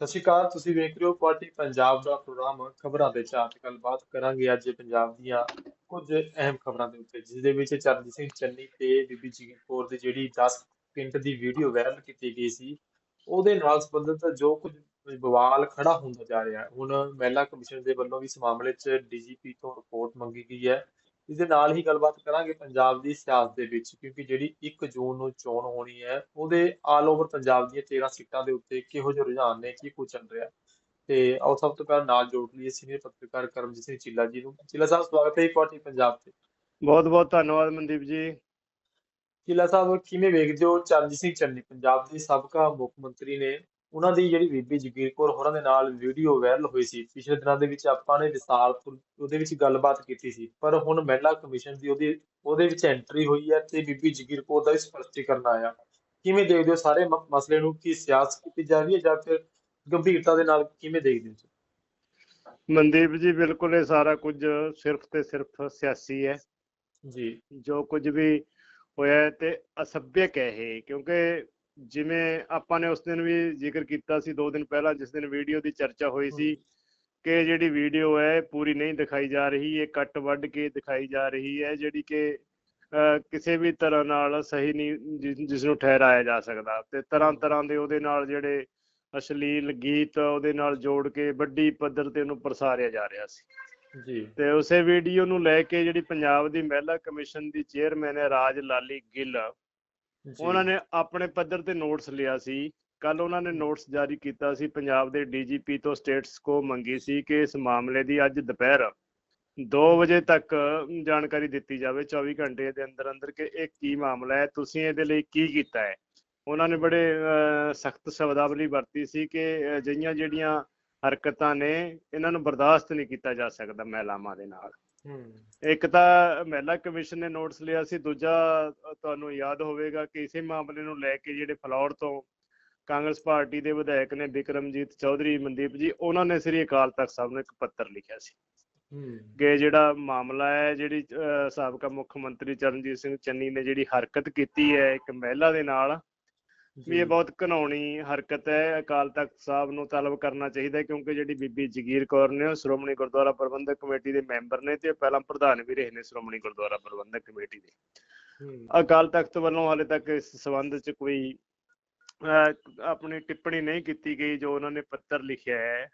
ਸਤਿ ਸ਼੍ਰੀ ਅਕਾਲ, ਤੁਸੀਂ ਵੇਖ ਰਹੇ ਹੋ ਪਾਰਟੀ ਪੰਜਾਬ ਦਾ ਪ੍ਰੋਗਰਾਮ। ਖਬਰਾਂ ਦੇ ਚਾਰ ਤੇ ਗੱਲਬਾਤ ਕਰਾਂਗੇ ਅੱਜ ਪੰਜਾਬ ਦੀਆਂ ਕੁਝ ਅਹਿਮ ਖਬਰਾਂ ਦੇ ਉੱਤੇ ਜਿਸ ਦੇ ਵਿੱਚ ਚਰਨਜੀਤ ਸਿੰਘ ਚੰਨੀ ਤੇ ਬੀਬੀ ਜਗੀਰ ਕੌਰ ਦੀ ਜਿਹੜੀ 10 ਮਿੰਟ ਦੀ ਵੀਡੀਓ ਵਾਇਰਲ ਕੀਤੀ ਗਈ ਸੀ, ਉਹਦੇ ਨਾਲ ਸੰਬੰਧਿਤ ਜੋ ਕੁਝ ਬਵਾਲ ਖੜਾ ਹੁੰਦਾ ਜਾ ਰਿਹਾ ਹੁਣ ਮਹਿਲਾ ਕਮਿਸ਼ਨ ਦੇ ਵੱਲੋਂ ਵੀ ਇਸ ਮਾਮਲੇ 'ਚ ਡੀਜੀਪੀ ਤੋਂ ਰਿਪੋਰਟ ਮੰਗੀ ਗਈ ਹੈ। ਇਸ ਦੇ ਨਾਲ ਹੀ ਗੱਲਬਾਤ ਕਰਾਂਗੇ ਪੰਜਾਬ ਦੀ ਸਿਆਸਤ ਦੇ ਵਿੱਚ ਕਿਉਂਕਿ ਜਿਹੜੀ 1 ਜੂਨ ਨੂੰ ਚੋਣ ਹੋਣੀ ਹੈ ਉਹਦੇ ਆਲ ਓਵਰ ਪੰਜਾਬ ਦੀਆਂ 13 ਸੀਟਾਂ ਦੇ ਉੱਤੇ ਕਿਹੋ ਜਿਹੇ ਰੁਝਾਨ ਨੇ ਕੀ ਕੁਝ ਚੱਲ ਰਿਹਾ। ਤੇ ਆਓ ਸਭ ਤੋਂ ਪਹਿਲਾਂ ਨਾਲ ਜੋੜ ਲਈਏ ਸੀਨੀਅਰ ਪੱਤਰਕਾਰ ਕਰਮਜੀਤ ਸਿੰਘ ਚੀਲਾ ਜੀ ਨੂੰ। ਚੀਲਾ ਸਾਹਿਬ ਸਵਾਗਤ ਹੈ ਪਾਰਟੀ ਪੰਜਾਬ ਤੇ। ਬਹੁਤ ਬਹੁਤ ਧੰਨਵਾਦ ਮਨਦੀਪ ਜੀ। ਚੀਲਾ ਸਾਹਿਬ ਕਿਵੇਂ ਵੇਖਦੇ ਹੋ ਚਰਨਜੀਤ ਸਿੰਘ ਚੰਨੀ ਪੰਜਾਬ ਦੇ ਸਾਬਕਾ ਮੁੱਖ ਮੰਤਰੀ ਨੇ ਉਹਨਾਂ ਦੀ ਜਿਹੜੀ ਬੀਬੀ ਜਗੀਰ ਕੌਰ ਹੋਰਾਂ ਦੇ ਨਾਲ ਵੀਡੀਓ ਵਾਇਰਲ ਹੋਈ ਸੀ। ਪਿਛਲੇ ਦਿਨਾਂ ਦੇ ਵਿੱਚ ਆਪਾਂ ਨੇ ਵਿਸਾਲ ਉਹਦੇ ਵਿੱਚ ਗੱਲਬਾਤ ਕੀਤੀ ਸੀ। ਪਰ ਹੁਣ ਮਹਿਲਾ ਕਮਿਸ਼ਨ ਦੀ ਉਹਦੀ ਉਹਦੇ ਵਿੱਚ ਐਂਟਰੀ ਹੋਈ ਹੈ ਤੇ ਬੀਬੀ ਜਗੀਰ ਕੌਰ ਦਾ ਵੀ ਸਪਸ਼ਟੀਕਰਨ ਆਇਆ। ਕਿਵੇਂ ਦੇਖਦੇ ਹੋ ਸਾਰੇ ਮਸਲੇ ਨੂੰ? ਕੀ ਸਿਆਸਤ ਕੀਤੀ ਜਾ ਰਹੀ ਹੈ ਜਾਂ ਫਿਰ ਗੰਭੀਰਤਾ ਦੇ ਨਾਲ ਕਿਵੇਂ ਦੇਖਦੇ ਹੋ? ਮਨਦੀਪ ਜੀ ਬਿਲਕੁਲ ਇਹ ਸਾਰਾ ਕੁਝ ਸਿਰਫ ਤੇ ਸਿਰਫ ਸਿਆਸੀ ਹੈ। ਜੀ। ਜੋ ਕੁਝ ਵੀ ਹੋਇਆ ਤੇ ਅਸਭਿਅਕ ਹੈ ਇਹ ਕਿਉਂਕਿ ਜਿਵੇਂ ਆਪਾਂ ਨੇ ਉਸ ਦਿਨ ਵੀ ਜ਼ਿਕਰ ਕੀਤਾ ਸੀ ਦੋ ਦਿਨ ਪਹਿਲਾਂ ਜਿਸ ਦਿਨ ਵੀਡੀਓ ਦੀ ਚਰਚਾ ਹੋਈ ਸੀ ਕਿ ਜਿਹੜੀ ਵੀਡੀਓ ਹੈ ਪੂਰੀ ਨਹੀਂ ਦਿਖਾਈ ਜਾ ਰਹੀ ਇਹ ਕੱਟ ਵੱਢ ਕੇ ਦਿਖਾਈ ਜਾ ਰਹੀ ਹੈ ਜਿਹੜੀ ਕਿ ਕਿਸੇ ਵੀ ਤਰ੍ਹਾਂ ਨਾਲ ਸਹੀ ਨਹੀਂ ਜਿਸ- ਨੂੰ ਠਹਿਰਾਇਆ ਜਾ ਸਕਦਾ ਤੇ ਤਰ੍ਹਾਂ ਤਰ੍ਹਾਂ ਦੇ ਉਹਦੇ ਨਾਲ ਜਿਹੜੇ ਅਸ਼ਲੀਲ ਗੀਤ ਉਹਦੇ ਨਾਲ ਜੋੜ ਕੇ ਵੱਡੀ ਪੱਧਰ ਤੇ ਉਹਨੂੰ ਪ੍ਰਸਾਰਿਆ ਜਾ ਰਿਹਾ ਸੀ। ਜੀ। ਤੇ ਉਸੇ ਵੀਡੀਓ ਨੂੰ ਲੈ ਕੇ ਜਿਹੜੀ ਪੰਜਾਬ ਦੀ ਮਹਿਲਾ ਕਮਿਸ਼ਨ ਦੀ ਚੇਅਰਮੈਨ ਹੈ ਰਾਜ ਲਾਲੀ ਗਿੱਲ ਉਹਨਾਂ ਨੇ ਆਪਣੇ ਪੱਧਰ ਤੇ ਨੋਟਸ ਲਿਆ ਸੀ। ਕੱਲ ਉਹਨਾਂ ਨੇ ਨੋਟਸ ਜਾਰੀ ਕੀਤਾ ਸੀ। ਪੰਜਾਬ ਦੇ ਡੀਜੀਪੀ ਤੋਂ ਸਟੇਟਸ ਕੋ ਮੰਗੀ ਸੀ ਕਿ ਇਸ ਮਾਮਲੇ ਦੀ ਅੱਜ ਦੁਪਹਿਰ 2 ਵਜੇ ਤੱਕ ਜਾਣਕਾਰੀ ਦਿੱਤੀ ਜਾਵੇ। 24 ਘੰਟੇ ਦੇ ਅੰਦਰ ਅੰਦਰ ਕਿ ਇਹ ਕੀ ਮਾਮਲਾ ਹੈ, ਤੁਸੀਂ ਇਹਦੇ ਲਈ ਕੀ ਕੀਤਾ ਹੈ? ਉਹਨਾਂ ਨੇ ਬੜੇ ਸਖਤ ਸ਼ਬਦਾਵਲੀ ਵਰਤੀ ਸੀ ਕਿ ਅਜਿਹੀਆਂ ਜਿਹੜੀਆਂ ਹਰਕਤਾਂ ਨੇ, ਇਹਨਾਂ ਨੂੰ ਬਰਦਾਸ਼ਤ ਨਹੀਂ ਕੀਤਾ ਜਾ ਸਕਦਾ ਮਹਿਲਾਵਾਂ ਦੇ ਨਾਲ। ਇੱਕ ਤਾਂ ਮਹਿਲਾ ਕਮਿਸ਼ਨ ਨੇ ਨੋਟਿਸ ਲਿਆ ਸੀ ਦੂਜਾ ਤੁਹਾਨੂੰ ਯਾਦ ਹੋਵੇਗਾ ਕਿ ਇਸੇ ਮਾਮਲੇ ਨੂੰ ਲੈ ਕੇ ਜਿਹੜੇ ਫਲੌਰ ਤੋਂ ਕਾਂਗਰਸ ਪਾਰਟੀ ਦੇ ਵਿਧਾਇਕ ਨੇ ਬਿਕਰਮਜੀਤ ਚੌਧਰੀ ਮਨਦੀਪ ਜੀ ਉਹਨਾਂ ਨੇ ਸ੍ਰੀ ਅਕਾਲ ਤਖਤ ਸਾਹਿਬ ਨੂੰ ਇੱਕ ਪੱਤਰ ਲਿਖਿਆ ਸੀ ਕਿ ਜਿਹੜਾ ਮਾਮਲਾ ਹੈ ਜਿਹੜੀ ਸਾਬਕਾ ਮੁੱਖ ਮੰਤਰੀ ਚਰਨਜੀਤ ਸਿੰਘ ਚੰਨੀ ਨੇ ਜਿਹੜੀ ਹਰਕਤ ਕੀਤੀ ਹੈ ਇੱਕ ਮਹਿਲਾ ਦੇ ਨਾਲ ਵੀ ਇਹ ਬਹੁਤ ਘਿਨਾਉਣੀ ਹਰਕਤ ਹੈ। ਅਕਾਲ ਤਖਤ ਸਾਹਿਬ ਨੂੰ ਤਲਬ ਕਰਨਾ ਚਾਹੀਦਾ ਕਿਉਂਕਿ ਜਿਹੜੀ ਬੀਬੀ ਜਗੀਰ ਕੌਰ ਨੇ ਉਹ ਸ਼੍ਰੋਮਣੀ ਗੁਰਦੁਆਰਾ ਪ੍ਰਬੰਧਕ ਕਮੇਟੀ ਦੇ ਮੈਂਬਰ ਨੇ ਤੇ ਪਹਿਲਾਂ ਪ੍ਰਧਾਨ ਵੀ ਰਹੇ ਨੇ ਸ਼੍ਰੋਮਣੀ ਗੁਰਦੁਆਰਾ ਪ੍ਰਬੰਧਕ ਕਮੇਟੀ ਦੇ। ਅਕਾਲ ਤਖਤ ਵੱਲੋਂ ਹਾਲੇ ਤੱਕ ਇਸ ਸੰਬੰਧ 'ਚ ਕੋਈ ਆਪਣੀ ਟਿੱਪਣੀ ਨਹੀਂ ਕੀਤੀ ਗਈ ਜੋ ਉਹਨਾਂ ਨੇ ਪੱਤਰ ਲਿਖਿਆ ਹੈ।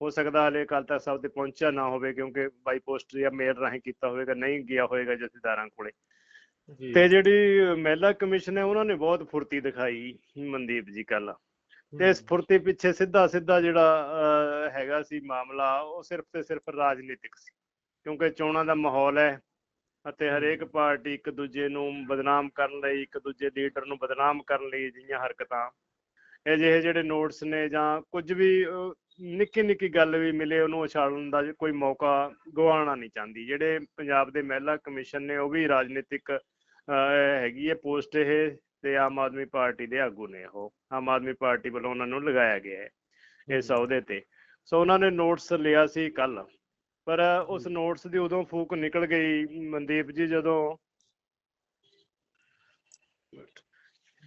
ਹੋ ਸਕਦਾ ਹਾਲੇ ਅਕਾਲ ਤਖਤ ਸਾਹਿਬ ਤੇ ਪਹੁੰਚਿਆ ਨਾ ਹੋਵੇ ਕਿਉਂਕਿ ਬਾਈ ਪੋਸਟ ਜਾਂ ਮੇਲ ਰਾਹੀਂ ਕੀਤਾ ਹੋਵੇਗਾ ਨਹੀਂ ਗਿਆ ਹੋਵੇਗਾ ਜਥੇਦਾਰਾਂ ਕੋਲੇ। ਤੇ ਜਿਹੜੀ ਮਹਿਲਾ ਕਮਿਸ਼ਨ ਹੈ ਉਹਨਾਂ ਨੇ ਬਹੁਤ ਫੁਰਤੀ ਦਿਖਾਈ ਮਨਦੀਪ ਜੀ ਕੱਲ। ਤੇ ਇਸ ਫੁਰਤੀ ਪਿੱਛੇ ਸਿੱਧਾ ਸਿੱਧਾ ਜਿਹੜਾ ਹੈਗਾ ਸੀ ਮਾਮਲਾ ਉਹ ਸਿਰਫ ਤੇ ਸਿਰਫ ਰਾਜਨੀਤਿਕ ਸੀ। ਕਿਉਂਕਿ ਚੋਣਾਂ ਦਾ ਮਾਹੌਲ ਹੈ ਅਤੇ ਹਰੇਕ ਪਾਰਟੀ ਇੱਕ ਦੂਜੇ ਨੂੰ ਬਦਨਾਮ ਕਰਨ ਲਈ ਇੱਕ ਦੂਜੇ ਲੀਡਰ ਨੂੰ ਬਦਨਾਮ ਕਰਨ ਲਈ ਜਿਹੀਆਂ ਹਰਕਤਾਂ। ਇਹ ਜਿਹੇ ਜਿਹੜੇ ਨੋਟਸ ਨੇ ਜਾਂ ਕੁਝ ਵੀ ਨਿੱਕੀ ਨਿੱਕੀ ਗੱਲ ਵੀ ਮਿਲੇ ਉਹਨੂੰ ਉਛਾਲਣ ਦਾ ਕੋਈ ਮੌਕਾ ਗਵਾਉਣਾ ਨਹੀਂ ਚਾਹੁੰਦੀ। ਜਿਹੜੇ ਪੰਜਾਬ ਦੇ ਮਹਿਲਾ ਕਮਿਸ਼ਨ ਨੇ ਉਹ ਵੀ ਰਾਜਨੀਤਿਕ ਹੈਗੀ ਹੈ ਪੋਸਟ ਇਹ ਤੇ ਆਮ ਆਦਮੀ ਪਾਰਟੀ ਦੇ ਆਗੂ ਨੇ ਉਹ। ਆਮ ਆਦਮੀ ਪਾਰਟੀ ਵੱਲੋਂ ਉਹਨਾਂ ਨੂੰ ਲਗਾਇਆ ਗਿਆ ਹੈ ਇਸ ਅਹੁਦੇ ਤੇ। ਸੋ ਉਹਨਾਂ ਨੇ ਨੋਟਸ ਲਿਆ ਸੀ ਕੱਲ ਪਰ ਉਸ। ਨੋਟਸ ਦੀ ਉਦੋਂ ਫੂਕ ਨਿਕਲ ਗਈ ਮਨਦੀਪ ਜੀ ਜਦੋਂ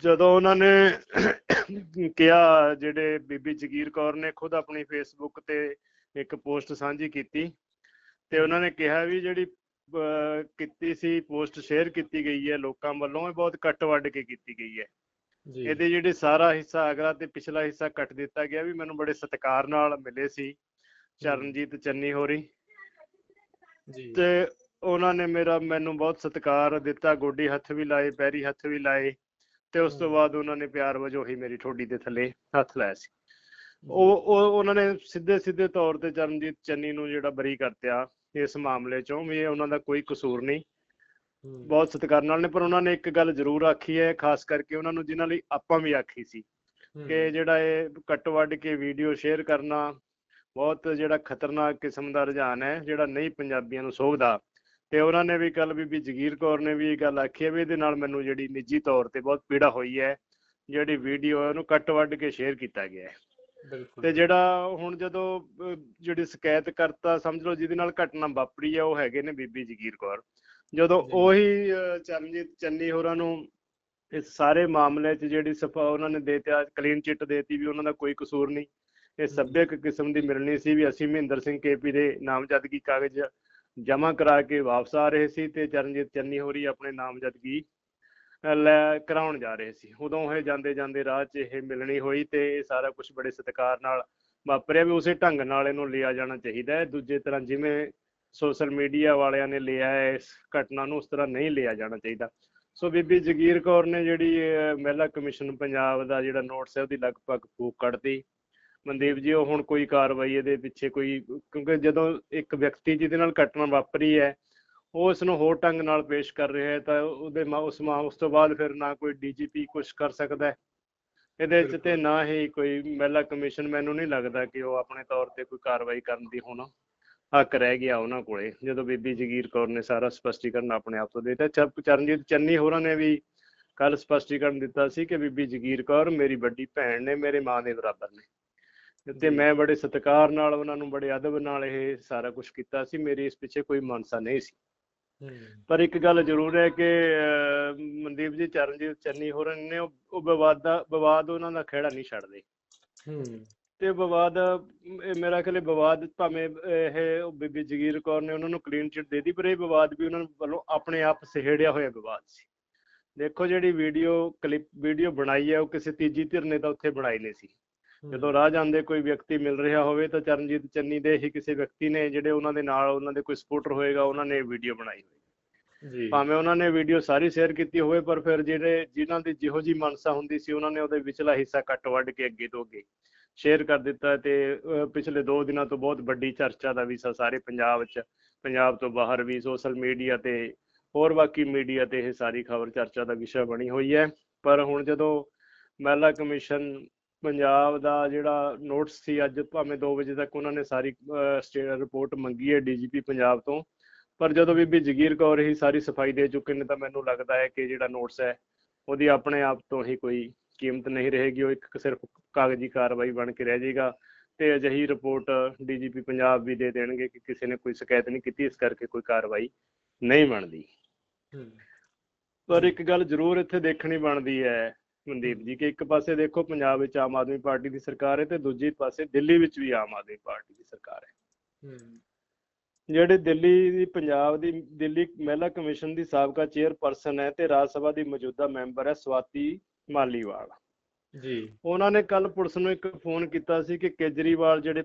ਜਦੋਂ ਉਹਨਾਂ ਨੇ ਕਿਹਾ ਜਿਹੜੇ ਬੀਬੀ ਜਗੀਰ ਕੌਰ ਨੇ ਖੁਦ ਆਪਣੀ ਫੇਸਬੁੱਕ ਤੇ ਇੱਕ ਪੋਸਟ ਸਾਂਝੀ ਕੀਤੀ ਤੇ ਉਹਨਾਂ ਨੇ ਕਿਹਾ ਵੀ ਜਿਹੜੀ ਕੀਤੀ ਸੀ ਪੋਸਟ ਸ਼ੇਅਰ ਕੀਤੀ ਗਈ ਹੈ ਲੋਕਾਂ ਵੱਲੋਂ ਇਹ ਬਹੁਤ ਕੱਟ ਵੱਢ ਕੇ ਕੀਤੀ ਗਈ ਹੈ। ਜੀ। ਇਹਦੇ ਜਿਹੜੇ ਸਾਰਾ ਹਿੱਸਾ ਅਗਲਾ ਤੇ ਪਿਛਲਾ ਹਿੱਸਾ ਕੱਟ ਦਿੱਤਾ ਗਿਆ ਵੀ ਮੈਨੂੰ ਬੜੇ ਸਤਿਕਾਰ ਨਾਲ ਮਿਲੇ ਸੀ। ਚਰਨਜੀਤ ਚੰਨੀ ਹੋਰੀ। ਜੀ। ਤੇ ਉਹਨਾਂ ਨੇ ਮੇਰਾ ਮੈਨੂੰ ਬਹੁਤ ਸਤਿਕਾਰ ਦਿੱਤਾ ਗੋਡੀ ਹੱਥ ਵੀ ਲਾਏ ਪੈਰੀ ਹੱਥ ਵੀ ਲਾਏ ਤੇ ਉਸ ਤੋਂ। ਬਾਅਦ ਉਹਨਾਂ ਨੇ ਪਿਆਰ ਵਜੋਂ ਹੀ ਮੇਰੀ ਠੋਡੀ ਦੇ ਥੱਲੇ ਹੱਥ ਲਾਇਆ ਸੀ। ਉਹ ਉਹਨਾਂ ਨੇ ਸਿੱਧੇ ਸਿੱਧੇ ਤੌਰ ਤੇ ਚਰਨਜੀਤ ਚੰਨੀ ਨੂੰ ਜਿਹੜਾ ਬਰੀ ਕਰਤਿਆ ਇਸ ਮਾਮਲੇ ਚੋਂ ਵੀ ਇਹ ਉਹਨਾਂ ਦਾ ਕੋਈ ਕਸੂਰ ਨਹੀਂ। ਬਹੁਤ ਸਤਿਕਾਰ ਨਾਲ ਨੇ ਪਰ ਉਹਨਾਂ ਨੇ ਇੱਕ ਗੱਲ ਜ਼ਰੂਰ ਆਖੀ ਹੈ ਖਾਸ ਕਰਕੇ ਉਹਨਾਂ ਨੂੰ ਜਿਨ੍ਹਾਂ ਲਈ ਆਪਾਂ ਵੀ ਆਖੀ ਸੀ ਕਿ ਜਿਹੜਾ ਇਹ ਕੱਟ ਵੱਢ ਕੇ ਵੀਡੀਓ ਸ਼ੇਅਰ ਕਰਨਾ ਬਹੁਤ ਜਿਹੜਾ ਖਤਰਨਾਕ ਕਿਸਮ ਦਾ ਰੁਝਾਨ ਹੈ ਜਿਹੜਾ ਨਹੀਂ ਪੰਜਾਬੀਆਂ ਨੂੰ ਸੋਭਦਾ ਤੇ ਉਹਨਾਂ ਨੇ ਵੀ ਕੱਲ ਬੀਬੀ ਜਗੀਰ ਕੌਰ ਨੇ ਵੀ ਇਹ ਗੱਲ ਆਖੀ ਹੈ ਵੀ ਇਹਦੇ ਨਾਲ ਮੈਨੂੰ ਜਿਹੜੀ ਨਿੱਜੀ ਤੌਰ ਤੇ ਬਹੁਤ ਪੀੜਾ ਹੋਈ ਹੈ ਜਿਹੜੀ ਵੀਡੀਓ ਹੈ ਉਹਨੂੰ ਕੱਟ ਵੱਢ ਕੇ ਸ਼ੇਅਰ ਕੀਤਾ ਗਿਆ ਹੈ। ਤੇ ਜਿਹੜਾ ਹੁਣ ਜਦੋਂ ਜਿਹੜੀ ਸ਼ਿਕਾਇਤ ਕਰਤਾ ਸਮਝ ਲਓ ਜਿਹਦੇ ਨਾਲ ਘਟਨਾ ਵਾਪਰੀ ਹੈ ਉਹ ਹੈਗੇ ਨੇ ਬੀਬੀ ਜਗੀਰ ਕੌਰ। ਜਦੋਂ। ਉਹੀ ਚਰਨਜੀਤ ਚੰਨੀ ਹੋਰਾਂ ਨੂੰ ਇਸ ਸਾਰੇ ਮਾਮਲੇ 'ਚ ਜਿਹੜੀ ਸਫਾ ਉਹਨਾਂ ਨੇ ਦੇਤਿਆ ਕਲੀਨ ਚਿੱਟ ਦੇਤੀ ਵੀ ਉਹਨਾਂ ਦਾ ਕੋਈ ਕਸੂਰ ਨਹੀਂ। ਇਹ ਸੱਭਿਅਕ ਕਿਸਮ ਦੀ ਮਿਲਣੀ ਸੀ ਵੀ ਅਸੀਂ ਮਹਿੰਦਰ ਸਿੰਘ ਕੇਪੀ ਦੇ ਨਾਮਜ਼ਦਗੀ ਕਾਗਜ਼ ਜਮ੍ਹਾਂ ਕਰਾ ਕੇ ਵਾਪਸ ਆ ਰਹੇ ਸੀ ਤੇ ਚਰਨਜੀਤ ਚੰਨੀ ਹੋਰੀ ਆਪਣੇ ਨਾਮਜ਼ਦਗੀ ਲੈ ਕਰਾਉਣ ਜਾ ਰਹੇ ਸੀ। ਉਦੋਂ ਇਹ ਜਾਂਦੇ ਜਾਂਦੇ ਰਾਹ 'ਚ ਇਹ ਮਿਲਣੀ ਹੋਈ ਤੇ ਇਹ ਸਾਰਾ ਕੁਝ ਬੜੇ ਸਤਿਕਾਰ ਨਾਲ ਵਾਪਰਿਆ ਵੀ ਉਸੇ ਢੰਗ ਨਾਲ ਇਹਨੂੰ ਲਿਆ ਜਾਣਾ ਚਾਹੀਦਾ ਹੈ। ਦੂਜੇ ਤਰ੍ਹਾਂ ਜਿਵੇਂ ਸੋਸ਼ਲ ਮੀਡੀਆ ਵਾਲਿਆਂ ਨੇ ਲਿਆ ਹੈ, ਇਸ ਘਟਨਾ ਨੂੰ ਉਸ ਤਰ੍ਹਾਂ ਨਹੀਂ ਲਿਆ ਜਾਣਾ ਚਾਹੀਦਾ। ਸੋ ਬੀਬੀ ਜਗੀਰ ਕੌਰ ਨੇ ਜਿਹੜੀ ਮਹਿਲਾ ਕਮਿਸ਼ਨ ਪੰਜਾਬ ਦਾ ਜਿਹੜਾ ਨੋਟਿਸ ਹੈ ਉਹਦੀ ਲਗਭਗ ਫੂਕ ਕੱਢਤੀ। ਮਨਦੀਪ ਜੀ, ਉਹ ਹੁਣ ਕੋਈ ਕਾਰਵਾਈ ਇਹਦੇ ਪਿੱਛੇ ਕੋਈ, ਕਿਉਂਕਿ ਜਦੋਂ ਇੱਕ ਵਿਅਕਤੀ ਜਿਹਦੇ ਨਾਲ ਘਟਨਾ ਵਾਪਰੀ ਹੈ ਉਹ ਇਸ ਨੂੰ ਹੋਰ ਢੰਗ ਨਾਲ ਪੇਸ਼ ਕਰ ਰਿਹਾ ਹੈ ਤਾਂ ਉਹਦੇ ਉਸ ਮਾ ਉਸ ਤੋਂ ਬਾਅਦ ਫਿਰ ਨਾ ਕੋਈ ਡੀਜੀਪੀ ਕੁਝ ਕਰ ਸਕਦਾ ਹੈ। ਇਹਦੇ ਵਿੱਚ ਤੇ ਨਾ ਹੀ ਕੋਈ ਮਹਿਲਾ ਕਮਿਸ਼ਨ ਮੈਨੂੰ ਨਹੀਂ ਲੱਗਦਾ ਕਿ ਉਹ ਆਪਣੇ ਤੌਰ ਤੇ ਕੋਈ ਕਾਰਵਾਈ ਕਰਨ ਦੀ ਹੁਣ ਹੱਕ ਰਹਿ ਗਿਆ ਉਹਨਾਂ ਕੋਲੇ। ਜਦੋਂ ਬੀਬੀ ਜਗੀਰ ਕੌਰ ਨੇ ਸਾਰਾ ਸਪਸ਼ਟੀਕਰਨ ਆਪਣੇ ਆਪ ਤੋਂ ਦਿੱਤਾ ਚਰ- ਚਰਨਜੀਤ ਚੰਨੀ ਹੋਰਾਂ ਨੇ ਵੀ ਕੱਲ ਸਪਸ਼ਟੀਕਰਨ ਦਿੱਤਾ ਸੀ ਕਿ ਬੀਬੀ ਜਗੀਰ ਕੌਰ ਮੇਰੀ ਵੱਡੀ ਭੈਣ ਨੇ ਮੇਰੇ ਮਾਂ ਦੇ ਬਰਾਬਰ ਨੇ। ਤੇ। ਮੈਂ ਬੜੇ ਸਤਿਕਾਰ ਨਾਲ ਉਹਨਾਂ ਨੂੰ ਬੜੇ ਅਦਬ ਨਾਲ ਇਹ ਸਾਰਾ ਕੁਝ ਕੀਤਾ ਸੀ। ਮੇਰੀ ਇਸ ਪਿੱਛੇ ਕੋਈ ਮਨਸਾ ਨਹੀਂ ਸੀ। ਪਰ ਇੱਕ ਗੱਲ ਜ਼ਰੂਰ ਹੈ ਕਿ ਮਨਦੀਪ ਜੀ ਚਰਨਜੀਤ ਚੰਨੀ ਹੋਰਾਂ ਨੇ ਉਹ ਵਿਵਾਦ ਦਾ ਵਿਵਾਦ ਉਹਨਾਂ ਦਾ ਖਹਿੜਾ ਨਹੀਂ ਛੱਡਦੇ। ਹੂੰ। ਤੇ ਵਿਵਾਦ ਮੇਰਾ ਖਿਆਲ ਵਿਵਾਦ ਭਾਵੇਂ ਇਹ ਉਹ ਬੀਬੀ ਜਗੀਰ ਕੌਰ ਨੇ ਉਹਨਾਂ ਨੂੰ ਕਲੀਨ ਚਿੱਟ ਦੇ ਦਿੱਤੀ ਪਰ ਇਹ ਵਿਵਾਦ ਵੀ ਉਹਨਾਂ ਵੱਲੋਂ ਆਪਣੇ ਆਪ ਸਹਿੜਿਆ ਹੋਇਆ ਵਿਵਾਦ ਸੀ। ਦੇਖੋ ਜਿਹੜੀ ਵੀਡੀਓ ਕਲਿੱਪ ਵੀਡੀਓ ਬਣਾਈ ਹੈ ਉਹ ਕਿਸੇ ਤੀਜੀ ਧਿਰ ਨੇ ਤਾਂ ਉੱਥੇ ਬਣਾਈ ਨਹੀਂ ਸੀ। ਜਦੋਂ ਰਾਹ ਜਾਂਦੇ ਕੋਈ ਵਿਅਕਤੀ ਮਿਲ ਰਿਹਾ ਹੋਵੇ ਤਾਂ ਚਰਨਜੀਤ ਚੰਨੀ ਦੇ ਹੀ ਕਿਸੇ ਵਿਅਕਤੀ ਨੇ ਜਿਹੜੇ ਉਹਨਾਂ ਦੇ ਨਾਲ ਉਹਨਾਂ ਦੇ ਕੋਈ ਸਪੋਰਟਰ ਹੋਏਗਾ ਉਹਨਾਂ ਨੇ ਵੀਡੀਓ ਬਣਾਈ ਹੋਈ ਜੀ। ਭਾਵੇਂ ਉਹਨਾਂ ਨੇ ਵੀਡੀਓ ਸਾਰੀ ਸ਼ੇਅਰ ਕੀਤੀ ਹੋਵੇ ਪਰ ਫਿਰ ਜਿਹੜੇ ਜਿਨ੍ਹਾਂ ਦੀ ਜਿਹੋ ਜੀ ਮਨਸਾ ਹੁੰਦੀ ਸੀ ਉਹਨਾਂ ਨੇ ਉਹਦੇ ਵਿਚਲਾ ਹਿੱਸਾ ਕੱਟ ਵੱਢ ਕੇ ਅੱਗੇ ਤੋਂ ਅੱਗੇ ਸ਼ੇਅਰ ਕਰ ਦਿੱਤਾ ਤੇ ਪਿਛਲੇ 2 ਦਿਨਾਂ ਤੋਂ ਬਹੁਤ ਵੱਡੀ ਚਰਚਾ ਦਾ ਵਿਸ਼ਾ ਸਾਰੇ ਪੰਜਾਬ 'ਚ ਪੰਜਾਬ ਤੋਂ ਬਾਹਰ ਵੀ ਸੋਸ਼ਲ ਮੀਡੀਆ ਤੇ ਹੋਰ ਬਾਕੀ ਮੀਡੀਆ ਤੇ ਇਹ ਸਾਰੀ ਖਬਰ ਚਰਚਾ ਦਾ ਵਿਸ਼ਾ ਬਣੀ ਹੋਈ ਹੈ। ਪਰ ਹੁਣ ਜਦੋਂ ਮਹਿਲਾ ਕਮਿਸ਼ਨ ਪੰਜਾਬ ਦਾ ਜਿਹੜਾ ਨੋਟਿਸ ਸੀ ਅੱਜ ਭਾਵੇਂ 2 ਵਜੇ ਤੱਕ ਉਹਨਾਂ ਨੇ ਸਾਰੀ ਸਟੇਟ ਰਿਪੋਰਟ ਮੰਗੀ ਹੈ ਡੀਜੀਪੀ ਪੰਜਾਬ ਤੋਂ। ਪਰ ਜਦੋਂ ਬੀਬੀ ਜਗੀਰ ਕੌਰ ਹੀ ਸਾਰੀ ਸਫ਼ਾਈ ਦੇ ਚੁੱਕੇ ਨੇ ਤਾਂ ਮੈਨੂੰ ਲੱਗਦਾ ਹੈ ਕਿ ਜਿਹੜਾ ਨੋਟਿਸ ਹੈ ਉਹਦੀ ਆਪਣੇ ਆਪ ਤੋਂ ਹੀ ਕੋਈ ਕੀਮਤ ਨਹੀਂ ਰਹੇਗੀ। ਉਹ ਇੱਕ ਸਿਰਫ ਕਾਗਜ਼ੀ ਕਾਰਵਾਈ ਬਣ ਕੇ ਰਹਿ ਜਾਏਗਾ ਤੇ ਅਜਿਹੀ ਰਿਪੋਰਟ ਡੀਜੀਪੀ ਪੰਜਾਬ ਵੀ ਦੇ ਦੇਣਗੇ ਕਿ ਕਿਸੇ ਨੇ ਕੋਈ ਸ਼ਿਕਾਇਤ ਨਹੀਂ ਕੀਤੀ ਇਸ ਕਰਕੇ ਕੋਈ ਕਾਰਵਾਈ ਨਹੀਂ ਬਣਦੀ। ਪਰ ਇੱਕ ਗੱਲ ਜ਼ਰੂਰ ਇੱਥੇ ਦੇਖਣੀ ਬਣਦੀ ਹੈ ਮਨਦੀਪ ਜੀ ਕਿ ਇੱਕ ਪਾਸੇ ਦੇਖੋ ਪੰਜਾਬ ਵਿੱਚ ਆਮ ਆਦਮੀ ਪਾਰਟੀ ਦੀ ਸਰਕਾਰ ਹੈ ਤੇ ਦੂਜੇ ਪਾਸੇ ਦਿੱਲੀ ਵਿੱਚ ਵੀ ਆਮ ਆਦਮੀ ਪਾਰਟੀ ਦੀ ਸਰਕਾਰ ਹੈ। ਜਿਹੜੇ ਦਿੱਲੀ ਦੀ ਪੰਜਾਬ ਦੀ ਦਿੱਲੀ ਮਹਿਲਾ ਕਮਿਸ਼ਨ ਦੀ ਸਾਬਕਾ ਚੇਅਰਪਰਸਨ ਹੈ ਤੇ ਰਾਜ ਸਭਾ ਦੀ ਮੌਜੂਦਾ ਮੈਂਬਰ ਹੈ ਸਵਾਤੀ ਮਾਲੀਵਾਲ। ਜੀ। ਉਹਨਾਂ ਨੇ ਕੱਲ ਪੁਲਿਸ ਨੂੰ ਇੱਕ ਫੋਨ ਕੀਤਾ ਸੀ ਕਿ ਕੇਜਰੀਵਾਲ ਜਿਹੜੇ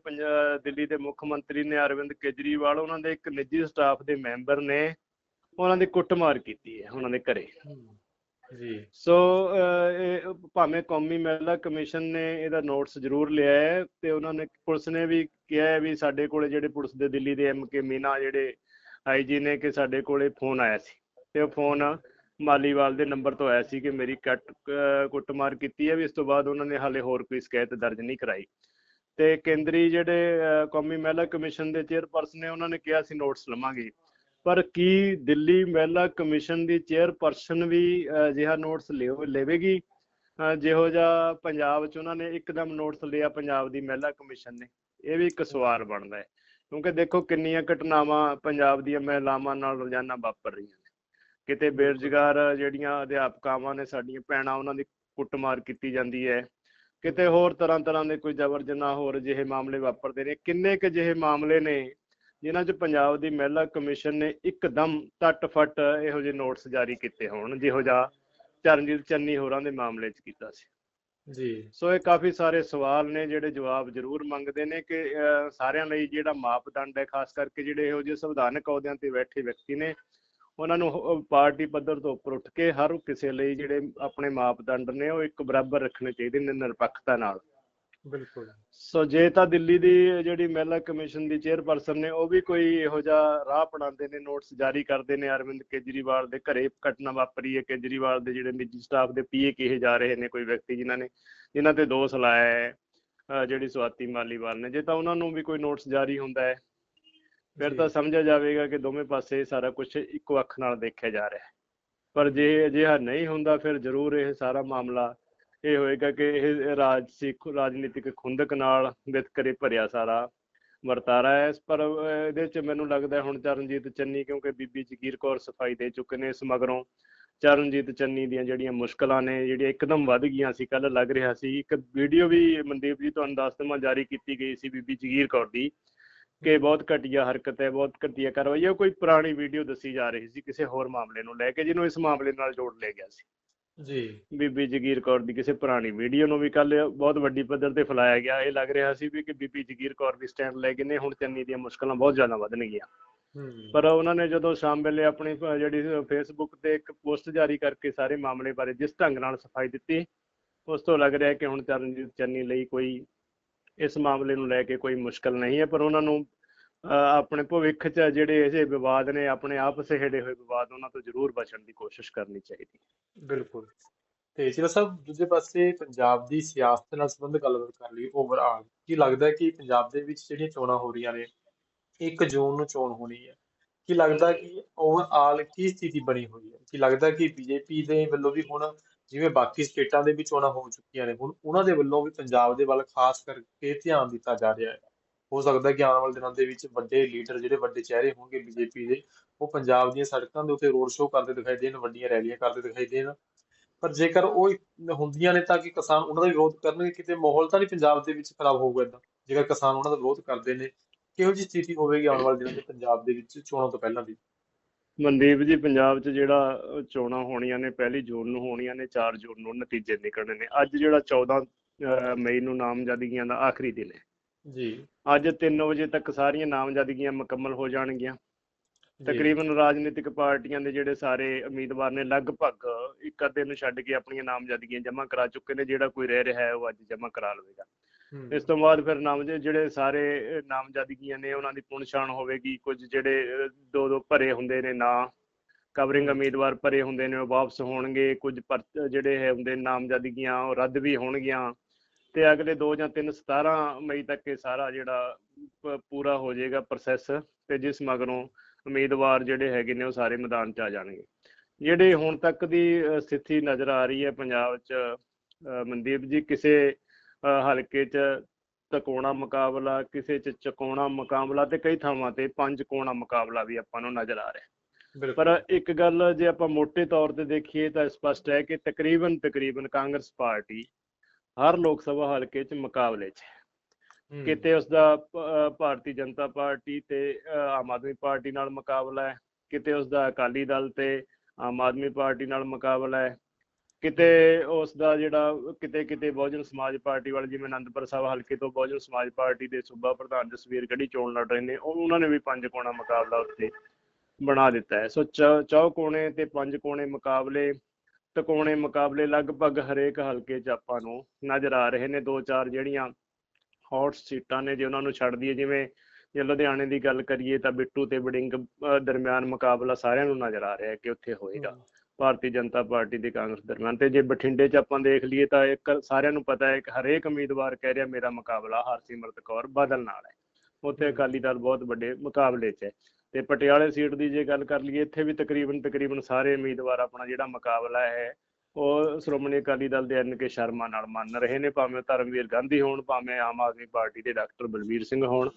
ਦਿੱਲੀ ਦੇ ਮੁੱਖ ਮੰਤਰੀ ਨੇ ਅਰਵਿੰਦ ਕੇਜਰੀਵਾਲ ਉਹਨਾਂ ਦੇ ਇੱਕ ਨਿੱਜੀ ਸਟਾਫ ਦੇ ਮੈਂਬਰ ਨੇ ਉਹਨਾਂ ਦੀ ਕੁੱਟਮਾਰ ਕੀਤੀ ਹੈ ਉਹਨਾਂ ਦੇ ਘਰੇ। ਜੀ। ਸੋ ਇਹ ਭਾਵੇਂ ਕੌਮੀ ਮਹਿਲਾ ਕਮਿਸ਼ਨ ਨੇ ਇਹਦਾ ਨੋਟਿਸ ਜ਼ਰੂਰ ਲਿਆ ਹੈ ਤੇ ਉਹਨਾਂ ਨੇ, ਪੁਲਿਸ ਨੇ ਵੀ ਕਿਹਾ ਹੈ ਵੀ ਸਾਡੇ ਕੋਲੇ ਜਿਹੜੇ ਪੁਲਿਸ ਦੇ ਦਿੱਲੀ ਦੇ ਐਮਕੇ ਮੀਨਾ ਜਿਹੜੇ ਆਈਜੀ ਨੇ ਕਿ ਸਾਡੇ ਕੋਲੇ ਫੋਨ ਆਇਆ ਸੀ। ਤੇ ਉਹ ਫੋਨ ਮਾਲੀਵਾਲ ਦੇ ਨੰਬਰ ਤੋਂ ਆਇਆ ਸੀ ਕਿ ਮੇਰੀ ਕੱਟ ਕੁੱਟਮਾਰ ਕੀਤੀ ਹੈ ਵੀ ਇਸ ਤੋਂ ਬਾਅਦ ਉਹਨਾਂ ਨੇ ਹਾਲੇ ਹੋਰ ਕੋਈ ਸ਼ਿਕਾਇਤ ਦਰਜ ਨਹੀਂ ਕਰਾਈ। ਤੇ ਕੇਂਦਰੀ ਜਿਹੜੇ ਕੌਮੀ ਮਹਿਲਾ ਕਮਿਸ਼ਨ ਦੇ ਚੇਅਰਪਰਸਨ ਨੇ ਉਹਨਾਂ ਨੇ ਕਿਹਾ ਸੀ ਨੋਟਿਸ ਲਵਾਂਗੇ। ਪਰ ਕੀ ਦਿੱਲੀ ਮਹਿਲਾ ਕਮਿਸ਼ਨ ਦੀ ਚੇਅਰਪਰਸਨ ਵੀ ਅਜਿਹਾ ਨੋਟਿਸ ਲਿਓ, ਲਵੇਗੀ? ਜਿਹੋ ਜਿਹਾ ਪੰਜਾਬ 'ਚ ਉਹਨਾਂ ਨੇ ਇੱਕਦਮ ਨੋਟਿਸ ਲਿਆ ਪੰਜਾਬ ਦੀ ਮਹਿਲਾ ਕਮਿਸ਼ਨ ਨੇ। ਇਹ ਵੀ ਇੱਕ ਸਵਾਲ ਬਣਦਾ ਹੈ। ਕਿਉਂਕਿ ਦੇਖੋ ਕਿੰਨੀਆਂ ਘਟਨਾਵਾਂ ਪੰਜਾਬ ਦੀਆਂ ਮਹਿਲਾਵਾਂ ਨਾਲ ਰੋਜ਼ਾਨਾ ਵਾਪਰ ਰਹੀਆਂ ਨੇ। ਕਿਤੇ ਬੇਰੁਜ਼ਗਾਰ ਜਿਹੜੀਆਂ ਅਧਿਆਪਕਾਵਾਂ ਨੇ ਸਾਡੀਆਂ ਭੈਣਾਂ, ਉਹਨਾਂ ਦੀ ਕੁੱਟਮਾਰ ਕੀਤੀ ਜਾਂਦੀ ਹੈ। ਕਿਤੇ ਹੋਰ ਤਰ੍ਹਾਂ ਤਰ੍ਹਾਂ ਦੇ ਕੋਈ ਜ਼ਬਰ ਜਨਾਹ ਹੋਰ ਜਿਹੇ ਮਾਮਲੇ ਵਾਪਰਦੇ ਨੇ। ਕਿੰਨੇ ਕੁ ਜਿਹੇ ਮਾਮਲੇ ਨੇ ਜਿਨ੍ਹਾਂ 'ਚ ਪੰਜਾਬ ਦੀ ਮਹਿਲਾ ਕਮਿਸ਼ਨ ਨੇ ਇੱਕਦਮ ਟੱਟ-ਫੱਟ ਇਹੋ ਜਿਹੇ ਨੋਟਿਸ ਜਾਰੀ ਕੀਤੇ ਹੋਣ ਜਿਹੋ ਜਿਹਾ ਚਰਨਜੀਤ ਚੰਨੀ ਹੋਰਾਂ ਦੇ ਮਾਮਲੇ 'ਚ ਕੀਤਾ ਸੀ। ਜੀ। ਸੋ ਇਹ ਕਾਫੀ ਸਾਰੇ ਸਵਾਲ ਨੇ ਜਿਹੜੇ ਜਵਾਬ ਜ਼ਰੂਰ ਮੰਗਦੇ ਨੇ ਕਿ ਸਾਰਿਆਂ ਲਈ ਜਿਹੜਾ ਮਾਪਦੰਡ ਹੈ ਖਾਸ ਕਰਕੇ ਜਿਹੜੇ ਇਹੋ ਜਿਹੇ ਸੰਵਿਧਾਨਕ ਅਹੁਦਿਆਂ ਤੇ ਬੈਠੇ ਵਿਅਕਤੀ ਨੇ ਉਹਨਾਂ ਨੂੰ ਪਾਰਟੀ ਪੱਧਰ ਤੋਂ ਉੱਪਰ ਉੱਠ ਕੇ ਹਰ ਕਿਸੇ ਲਈ ਜਿਹੜੇ ਆਪਣੇ ਮਾਪਦੰਡ ਨੇ ਉਹ ਇੱਕ ਬਰਾਬਰ ਰੱਖਣੇ ਚਾਹੀਦੇ ਨੇ ਨਿਰਪੱਖਤਾ ਨਾਲ। ਬਿਲਕੁਲ ਸੋ ਜੇ ਤਾਂ ਦਿੱਲੀ ਦੀ ਜਿਹੜੀ ਮਹਿਲਾ ਕਮਿਸ਼ਨ ਦੀ ਚੇਅਰਪਰਸਨ ਨੇ ਉਹ ਵੀ ਕੋਈ ਇਹੋ ਜਿਹਾ ਰਾਹ ਅਪਣਾਉਂਦੇ ਨੇ ਨੋਟਿਸ ਜਾਰੀ ਕਰਦੇ ਨੇ ਅਰਵਿੰਦ ਕੇਜਰੀਵਾਲ ਦੇ ਘਰੇ ਘਟਨਾ ਵਾਪਰੀ ਹੈ ਕੇਜਰੀਵਾਲ ਦੇ ਜਿਹੜੇ ਨਿੱਜੀ ਸਟਾਫ ਦੇ ਪੀਏ ਕਿਹੇ ਜਾ ਰਹੇ ਨੇ ਕੋਈ ਵਿਅਕਤੀ ਜਿਨ੍ਹਾਂ ਨੇ ਜਿਨ੍ਹਾਂ ਤੇ ਦੋਸ਼ ਲਾਇਆ ਹੈ ਜਿਹੜੀ ਸਵਾਤੀ ਮਾਲੀਵਾਲ ਨੇ ਜੇ ਤਾਂ ਉਹਨਾਂ ਨੂੰ ਵੀ ਕੋਈ ਨੋਟਿਸ ਜਾਰੀ ਹੁੰਦਾ ਹੈ ਫਿਰ। ਤਾਂ ਸਮਝਿਆ ਜਾਵੇਗਾ ਕਿ ਦੋਵੇਂ ਪਾਸੇ ਸਾਰਾ ਕੁਝ ਇੱਕੋ ਅੱਖ ਨਾਲ ਦੇਖਿਆ ਜਾ ਰਿਹਾ ਹੈ ਪਰ ਜੇ ਅਜਿਹਾ ਨਹੀਂ ਹੁੰਦਾ ਫਿਰ ਜ਼ਰੂਰ ਇਹ ਸਾਰਾ ਮਾਮਲਾ ਇਹ ਹੋਏਗਾ ਕਿ ਇਹ ਰਾਜਸੀ ਰਾਜਨੀਤਿਕ ਖੁੰਦਕ ਨਾਲ ਵਿਤਕਰੇ ਭਰਿਆ ਸਾਰਾ ਵਰਤਾਰਾ ਹੈ। ਪਰ ਇਹਦੇ ਚ ਮੈਨੂੰ ਲੱਗਦਾ ਹੁਣ ਚਰਨਜੀਤ ਚੰਨੀ, ਕਿਉਂਕਿ ਬੀਬੀ ਜਗੀਰ ਕੌਰ ਸਫ਼ਾਈ ਦੇ ਚੁੱਕੇ ਨੇ ਇਸ ਮਗਰੋਂ ਚਰਨਜੀਤ ਚੰਨੀ ਦੀਆਂ ਜਿਹੜੀਆਂ ਮੁਸ਼ਕਲਾਂ ਨੇ, ਜਿਹੜੀਆਂ ਇੱਕਦਮ ਵੱਧ ਗਈਆਂ ਸੀ ਕੱਲ ਲੱਗ ਰਿਹਾ ਸੀ। ਇੱਕ ਵੀਡੀਓ ਵੀ ਮਨਦੀਪ ਜੀ ਤੁਹਾਨੂੰ ਦੱਸ ਦਵਾਂ, ਜਾਰੀ ਕੀਤੀ ਗਈ ਸੀ ਬੀਬੀ ਜਗੀਰ ਕੌਰ ਦੀ ਕਿ ਬਹੁਤ ਘਟੀਆ ਹਰਕਤ ਹੈ, ਬਹੁਤ ਘਟੀਆ ਕਾਰਵਾਈ ਹੈ। ਉਹ ਕੋਈ ਪੁਰਾਣੀ ਵੀਡੀਓ ਦੱਸੀ ਜਾ ਰਹੀ ਸੀ, ਕਿਸੇ ਹੋਰ ਮਾਮਲੇ ਨੂੰ ਲੈ ਕੇ, ਜਿਹਨੂੰ ਇਸ ਮਾਮਲੇ ਨਾਲ ਜੋੜ ਲਿਆ ਗਿਆ ਸੀ। ਜੀ। ਬੀਬੀ ਜਗੀਰ ਕੌਰ ਦੀ ਕਿਸੇ ਪੁਰਾਣੀ ਵੀਡੀਓ ਨੂੰ ਵੀ ਕੱਲ ਬਹੁਤ ਵੱਡੀ ਪੱਧਰ ਤੇ ਫੈਲਾਇਆ ਗਿਆ। ਇਹ ਲੱਗ ਰਿਹਾ ਸੀ ਵੀ ਕਿ ਬੀਬੀ ਜਗੀਰ ਕੌਰ ਵੀ ਸਟੈਂਡ ਲੈ ਗਏ ਨੇ। ਹੁਣ ਚੰਨੀ ਦੀਆਂ ਮੁਸ਼ਕਲਾਂ ਬਹੁਤ ਜ਼ਿਆਦਾ ਵਧਣਗੀਆਂ। ਪਰ ਉਹਨਾਂ ਨੇ ਜਦੋਂ ਸ਼ਾਮ ਵੇਲੇ ਆਪਣੀ ਜਿਹੜੀ ਫੇਸਬੁੱਕ ਤੇ ਇੱਕ ਪੋਸਟ ਜਾਰੀ ਕਰਕੇ ਸਾਰੇ ਮਾਮਲੇ ਬਾਰੇ ਜਿਸ ਢੰਗ ਨਾਲ ਸਫ਼ਾਈ ਦਿੱਤੀ ਉਸ ਤੋਂ ਲੱਗ ਰਿਹਾ ਕਿ ਹੁਣ ਚਰਨਜੀਤ ਚੰਨੀ ਲਈ ਕੋਈ ਇਸ ਮਾਮਲੇ ਨੂੰ ਲੈ ਕੇ ਕੋਈ ਮੁਸ਼ਕਲ ਨਹੀਂ ਹੈ। ਪਰ ਉਹਨਾਂ ਨੂੰ ਆਪਣੇ ਭਵਿੱਖ 'ਚ ਜਿਹੜੇ ਇਹ ਵਿਵਾਦ ਨੇ, ਆਪਣੇ ਆਪ ਸਹਿੜੇ ਹੋਏ ਵਿਵਾਦ, ਉਹਨਾਂ ਤੋਂ ਜ਼ਰੂਰ ਬਚਣ ਦੀ ਕੋਸ਼ਿਸ਼ ਕਰਨੀ ਚਾਹੀਦੀ ਬਿਲਕੁਲ। ਤੇ ਜਿਹੜਾ ਸਾਹਿਬ ਦੂਜੇ ਪਾਸੇ ਪੰਜਾਬ ਦੀ ਸਿਆਸਤ ਨਾਲ ਸੰਬੰਧਿਤ ਗੱਲਬਾਤ ਕਰ ਲਈ ਓਵਰਆਲ ਕੀ ਲੱਗਦਾ ਕਿ ਪੰਜਾਬ ਦੇ ਵਿੱਚ ਜਿਹੜੀਆਂ ਚੋਣਾਂ ਹੋ ਰਹੀਆਂ ਨੇ 1 ਜੂਨ ਨੂੰ ਚੋਣ ਹੋਣੀ ਹੈ। ਕੀ ਲੱਗਦਾ ਕਿ ਓਵਰਆਲ ਕੀ ਸਥਿਤੀ ਬਣੀ ਹੋਈ ਹੈ? ਕੀ ਲੱਗਦਾ ਕਿ ਬੀਜੇਪੀ ਦੇ ਵੱਲੋਂ ਵੀ ਹੁਣ ਜਿਵੇਂ ਬਾਕੀ ਸਟੇਟਾਂ ਦੇ ਵੀ ਚੋਣਾਂ ਹੋ ਚੁੱਕੀਆਂ ਨੇ, ਹੁਣ ਉਹਨਾਂ ਦੇ ਵੱਲੋਂ ਵੀ ਪੰਜਾਬ ਦੇ ਵੱਲ ਖਾਸ ਕਰਕੇ ਧਿਆਨ ਦਿੱਤਾ ਜਾ ਰਿਹਾ ਹੈ? ਹੋ ਸਕਦਾ ਕਿ ਆਉਣ ਵਾਲੇ ਦਿਨਾਂ ਦੇ ਵਿੱਚ ਵੱਡੇ ਲੀਡਰ ਜਿਹੜੇ ਵੱਡੇ ਚਿਹਰੇ ਹੋਣਗੇ ਬੀਜੇਪੀ ਦੇ ਉਹ ਪੰਜਾਬ ਦੀਆਂ ਸੜਕਾਂ ਦੇ ਉੱਤੇ ਰੋਡ ਸ਼ੋਅ ਕਰਦੇ ਦਿਖਾਈ ਦੇਣ ਵੱਡੀਆਂ ਰੈਲੀਆਂ ਕਰਦੇ ਦਿਖਾਈ ਦੇਣ। ਪਰ ਜੇਕਰ ਉਹ ਹੁੰਦੀਆਂ ਨੇ ਤਾਂ ਕਿ ਕਿਸਾਨ ਉਹਨਾਂ ਦਾ ਵਿਰੋਧ ਕਰਨਗੇ ਕਿਤੇ ਮਾਹੌਲ ਤਾਂ ਨਹੀਂ ਪੰਜਾਬ ਦੇ ਵਿੱਚ ਖਰਾਬ ਹੋਊਗਾ ਏਦਾਂ? ਜੇਕਰ ਕਿਸਾਨ ਉਹਨਾਂ ਦਾ ਵਿਰੋਧ ਕਰਦੇ ਨੇ ਕਿਹੋ ਜਿਹੀ ਸਥਿਤੀ ਹੋਵੇਗੀ ਆਉਣ ਵਾਲੇ ਦਿਨਾਂ ਦੇ ਪੰਜਾਬ ਦੇ ਵਿੱਚ ਚੋਣਾਂ ਤੋਂ ਪਹਿਲਾਂ ਦੀ? ਮਨਦੀਪ ਜੀ ਪੰਜਾਬ 'ਚ ਜਿਹੜਾ ਚੋਣਾਂ ਹੋਣੀਆਂ ਨੇ ਪਹਿਲੀ ਜੂਨ ਨੂੰ ਹੋਣੀਆਂ ਨੇ 4 ਜੂਨ ਨੂੰ ਨਤੀਜੇ ਨਿਕਲਣੇ ਨੇ। ਅੱਜ ਜਿਹੜਾ 14 ਅਹ, ਮਈ ਨੂੰ ਨਾਮਜ਼ਦਗੀਆਂ ਦਾ ਆਖਰੀ ਦਿਨ ਹੈ। ਜੀ। ਅੱਜ 3 ਵਜੇ ਤੱਕ ਸਾਰੀਆਂ ਨਾਮਜ਼ਦਗੀਆਂ ਮੁਕੰਮਲ ਹੋ ਜਾਣਗੀਆਂ। ਤਕਰੀਬਨ ਰਾਜਨੀਤਿਕ ਪਾਰਟੀਆਂ ਦੇ ਜਿਹੜੇ ਸਾਰੇ ਉਮੀਦਵਾਰ ਨੇ ਲਗਭਗ ਇੱਕ ਅੱਧੇ ਨੂੰ ਛੱਡ ਕੇ ਆਪਣੀਆਂ ਨਾਮਜ਼ਦਗੀਆਂ ਜਮ੍ਹਾਂ ਕਰਾ ਚੁੱਕੇ ਨੇ। ਜਿਹੜਾ ਕੋਈ ਰਹਿ ਰਿਹਾ ਹੈ ਉਹ ਅੱਜ ਜਮ੍ਹਾਂ ਕਰਾ ਲਵੇਗਾ। ਇਸ ਤੋਂ ਬਾਅਦ ਫਿਰ ਨਾਮ ਜਿਹੜੇ ਸਾਰੇ ਨਾਮਜ਼ਦਗੀਆਂ ਨੇ ਉਹਨਾਂ ਦੀ ਪੁਣਛਾਣ ਹੋਵੇਗੀ। ਕੁਝ ਜਿਹੜੇ ਦੋ ਦੋ ਭਰੇ ਹੁੰਦੇ ਨੇ ਨਾਂ। ਕਵਰਿੰਗ ਉਮੀਦਵਾਰ ਭਰੇ ਹੁੰਦੇ ਨੇ ਉਹ ਵਾਪਸ ਹੋਣਗੇ। ਕੁਝ ਜਿਹੜੇ ਹੈ ਹੁੰਦੇ ਨਾਮਜ਼ਦਗੀਆਂ ਉਹ ਰੱਦ ਵੀ ਹੋਣਗੀਆਂ। ਤੇ ਅਗਲੇ 2 ਜਾਂ 3 17 ਮਈ ਤੱਕ ਇਹ ਸਾਰਾ ਜਿਹੜਾ ਪੂਰਾ ਹੋ ਜਾਏਗਾ ਪ੍ਰੋਸੈਸ ਤੇ ਜਿਸ ਮਗਰੋਂ ਉਮੀਦਵਾਰ ਜਿਹੜੇ ਹੈਗੇ ਨੇ ਉਹ ਸਾਰੇ ਮੈਦਾਨ 'ਚ ਆ ਜਾਣਗੇ। ਜਿਹੜੇ ਹੁਣ ਤੱਕ ਦੀ ਸਥਿਤੀ ਨਜ਼ਰ ਆ ਰਹੀ ਹੈ ਪੰਜਾਬ 'ਚ ਮਨਦੀਪ ਜੀ ਕਿਸੇ ਹਲਕੇ 'ਚ ਤਕੋਣਾ ਮੁਕਾਬਲਾ ਕਿਸੇ 'ਚ ਚਕੋਣਾ ਮੁਕਾਬਲਾ ਤੇ ਕਈ ਥਾਵਾਂ ਤੇ ਪੰਜ ਕੋਣਾ ਮੁਕਾਬਲਾ ਵੀ ਆਪਾਂ ਨੂੰ ਨਜ਼ਰ ਆ ਰਿਹਾ। ਪਰ ਇੱਕ ਗੱਲ ਜੇ ਆਪਾਂ ਮੋٹے ਤੌਰ ਤੇ ਦੇਖੀਏ ਤਾਂ ਸਪਸ਼ਟ ਹੈ ਕਿ ਤਕਰੀਬਨ ਤਕਰੀਬਨ ਕਾਂਗਰਸ ਪਾਰਟੀ ਹਰ ਲੋਕ ਸਭਾ ਹਲਕੇ 'ਚ ਮੁਕਾਬਲੇ 'ਚ। ਕਿਤੇ ਉਸ ਦਾ ਭਾਰਤੀ ਜਨਤਾ ਪਾਰਟੀ ਤੇ ਆਮ ਆਦਮੀ ਪਾਰਟੀ ਨਾਲ ਮੁਕਾਬਲਾ ਹੈ। ਕਿਤੇ ਉਸ ਦਾ ਅਕਾਲੀ ਦਲ ਤੇ ਆਮ ਆਦਮੀ ਪਾਰਟੀ ਨਾਲ ਮੁਕਾਬਲਾ ਹੈ। ਕਿਤੇ ਉਸ ਦਾ ਜਿਹੜਾ ਕਿਤੇ ਕਿਤੇ ਬਹੁਜਨ ਸਮਾਜ ਪਾਰਟੀ ਵਾਲੇ ਜਿਵੇਂ ਅਨੰਦਪੁਰ ਸਾਹਿਬ ਹਲਕੇ ਤੋਂ ਬਹੁਜਨ ਸਮਾਜ ਪਾਰਟੀ ਦੇ ਸੂਬਾ ਪ੍ਰਧਾਨ ਜਸਵੀਰ ਗੜੀ ਚੋਣ ਲੜ ਰਹੇ ਨੇ ਉਹ ਉਹਨਾਂ ਨੇ ਵੀ ਪੰਜ ਕੋਣਾ ਮੁਕਾਬਲਾ ਉੱਥੇ ਬਣਾ ਦਿੱਤਾ ਹੈ। ਸੋ ਚੌ ਕੋਣੇ ਤੇ ਪੰਜ ਕੋਣੇ ਮੁਕਾਬਲੇ ਤਕੋਣੇ ਮੁਕਾਬਲੇ ਲਗਭਗ ਹਰੇਕ ਹਲਕੇ 'ਚ ਆਪਾਂ ਨੂੰ ਨਜ਼ਰ ਆ ਰਹੇ ਨੇ। ਦੋ ਚਾਰ ਜਿਹੜੀਆਂ ਹੌਟ ਸੀਟਾਂ ਨੇ ਜੇ ਉਹਨਾਂ ਨੂੰ ਛੱਡ ਦਈਏ ਜਿਵੇਂ ਜੇ ਲੁਧਿਆਣੇ ਦੀ ਗੱਲ ਕਰੀਏ ਤਾਂ ਬਿੱਟੂ ਤੇ ਬੜਿੰਗ ਦਰਮਿਆਨ ਮੁਕਾਬਲਾ ਸਾਰਿਆਂ ਨੂੰ ਨਜ਼ਰ ਆ ਰਿਹਾ ਹੈ ਕਿ ਉੱਥੇ ਹੋਏਗਾ। ਭਾਰਤੀ ਜਨਤਾ ਪਾਰਟੀ ਤੇ ਕਾਂਗਰਸ ਦਰਮਿਆਨ ਤੇ ਜੇ ਬਠਿੰਡੇ 'ਚ ਆਪਾਂ ਦੇਖ ਲਈਏ ਤਾਂ ਇੱਕ ਸਾਰਿਆਂ ਨੂੰ ਪਤਾ ਹੈ ਕਿ ਹਰੇਕ ਉਮੀਦਵਾਰ ਕਹਿ ਰਿਹਾ ਮੇਰਾ ਮੁਕਾਬਲਾ ਹਰਸਿਮਰਤ ਕੌਰ ਬਾਦਲ ਨਾਲ ਹੈ। ਉੱਥੇ ਅਕਾਲੀ ਦਲ ਬਹੁਤ ਵੱਡੇ ਮੁਕਾਬਲੇ 'ਚ ਹੈ। ਤੇ ਪਟਿਆਲੇ ਸੀਟ ਦੀ ਜੇ ਗੱਲ ਕਰ ਲਈਏ ਇੱਥੇ ਵੀ ਤਕਰੀਬਨ ਤਕਰੀਬਨ ਸਾਰੇ ਉਮੀਦਵਾਰ ਆਪਣਾ ਜਿਹੜਾ ਮੁਕਾਬਲਾ ਹੈ ਉਹ ਸ਼੍ਰੋਮਣੀ ਅਕਾਲੀ ਦਲ ਦੇ ਐਨ ਕੇ ਸ਼ਰਮਾ ਨਾਲ ਮੰਨ ਰਹੇ ਨੇ ਭਾਵੇਂ ਧਰਮਵੀਰ ਗਾਂਧੀ ਹੋਣ ਭਾਵੇਂ ਆਮ ਆਦਮੀ ਪਾਰਟੀ ਦੇ ਡਾਕਟਰ ਬਲਵੀਰ ਸਿੰਘ ਹੋਣ।